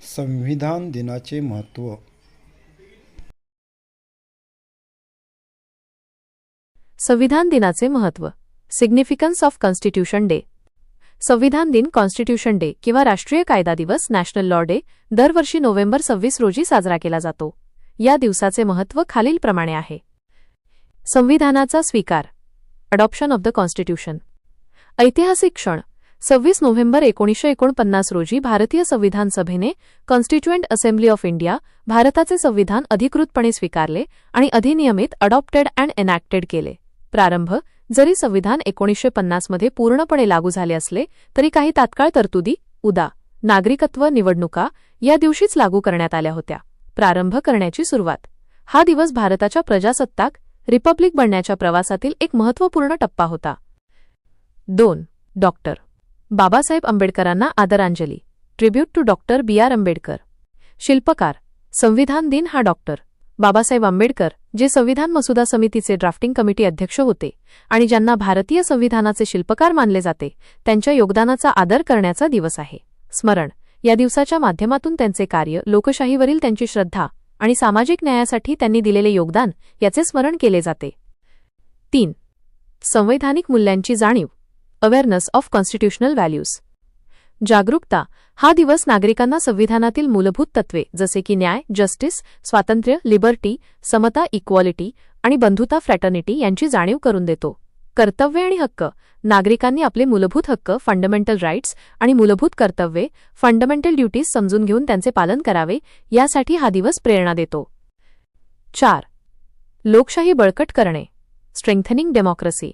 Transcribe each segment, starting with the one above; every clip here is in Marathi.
संविधान दिनाचे महत्त्व. संविधान दिनाचे महत्त्व. सिग्निफिकन्स ऑफ कॉन्स्टिट्यूशन डे संविधान दिन कॉन्स्टिट्यूशन डे किंवा राष्ट्रीय कायदा दिवस नॅशनल लॉ डे दरवर्षी नोव्हेंबर सव्वीस रोजी साजरा केला जातो. या दिवसाचे महत्त्व खालीलप्रमाणे आहे. संविधानाचा स्वीकार. अडॉप्शन ऑफ द कॉन्स्टिट्यूशन ऐतिहासिक क्षण. सव्वीस नोव्हेंबर एकोणीसशे एकोणपन्नास रोजी भारतीय संविधान सभेने कॉन्स्टिट्युएंट असेंब्ली ऑफ इंडिया भारताचे संविधान अधिकृतपणे स्वीकारले आणि अधिनियमित अडॉप्टेड अँड एनॅक्टेड केले. प्रारंभ जरी संविधान एकोणीसशे पन्नासमध्ये पूर्णपणे लागू झाले असले तरी काही तात्काळ तरतुदी उदा नागरिकत्व निवडणुका या दिवशीच लागू करण्यात आल्या होत्या. प्रारंभ करण्याची सुरुवात. हा दिवस भारताच्या प्रजासत्ताक रिपब्लिक बनण्याच्या प्रवासातील एक महत्त्वपूर्ण टप्पा होता. दोन डॉक्टर बाबासाहेब आंबेडकरांना आदरांजली. Tribute to doctor B R Ambedkar. शिल्पकार. संविधान दिन हा डॉक्टर. बाबासाहेब आंबेडकर जे संविधान मसुदा समितीचे ड्राफ्टिंग कमिटी अध्यक्ष होते आणि ज्यांना भारतीय संविधानाचे शिल्पकार मानले जाते त्यांच्या योगदानाचा आदर करण्याचा दिवस आहे. स्मरण. या दिवसाच्या माध्यमातून त्यांचे कार्य लोकशाहीवरील त्यांची श्रद्धा आणि सामाजिक न्यायासाठी त्यांनी दिलेले योगदान याचे स्मरण केले जाते. तीन. संवैधानिक मूल्यांची जाणीव. अवेअरनेस ऑफ कॉन्स्टिट्यूशनल व्हॅल्यूज जागरूकता हा दिवस नागरिकांना संविधानातील मूलभूत तत्वे जसे की न्याय जस्टिस स्वातंत्र्य लिबर्टी समता इक्वॉलिटी आणि बंधुता फ्रॅटर्निटी यांची जाणीव करून देतो. कर्तव्य आणि हक्क. नागरिकांनी आपले मूलभूत हक्क फंडमेंटल राईट्स आणि मूलभूत कर्तव्ये फंडमेंटल ड्युटीज समजून घेऊन त्यांचे पालन करावे यासाठी हा दिवस प्रेरणा देतो. चार. लोकशाही बळकट करणे. स्ट्रेंथनिंग डेमोक्रेसी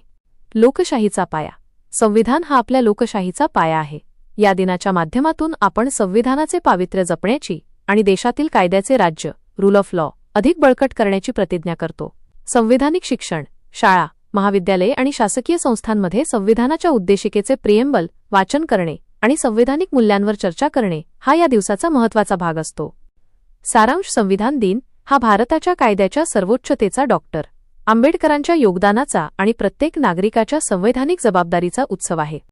लोकशाहीचा पाया. संविधान हा आपल्या लोकशाहीचा पाया आहे. या दिनाच्या माध्यमातून आपण संविधानाचे पावित्र्य जपण्याची आणि देशातील कायद्याचे राज्य रूल ऑफ लॉ अधिक बळकट करण्याची प्रतिज्ञा करतो. संविधानिक शिक्षण शाळा महाविद्यालये आणि शासकीय संस्थांमध्ये संविधानाच्या उद्देशिकेचे प्रिएम्बल वाचन करणे आणि संविधानिक मूल्यांवर चर्चा करणे हा या दिवसाचा महत्त्वाचा भाग असतो. सारांश संविधान दिन हा भारताच्या कायद्याच्या सर्वोच्चतेचा डॉक्टर. आंबेडकरांच्या योगदानाचा आणि प्रत्येक नागरिकाच्या संवैधानिक जबाबदारीचा उत्सव आहे.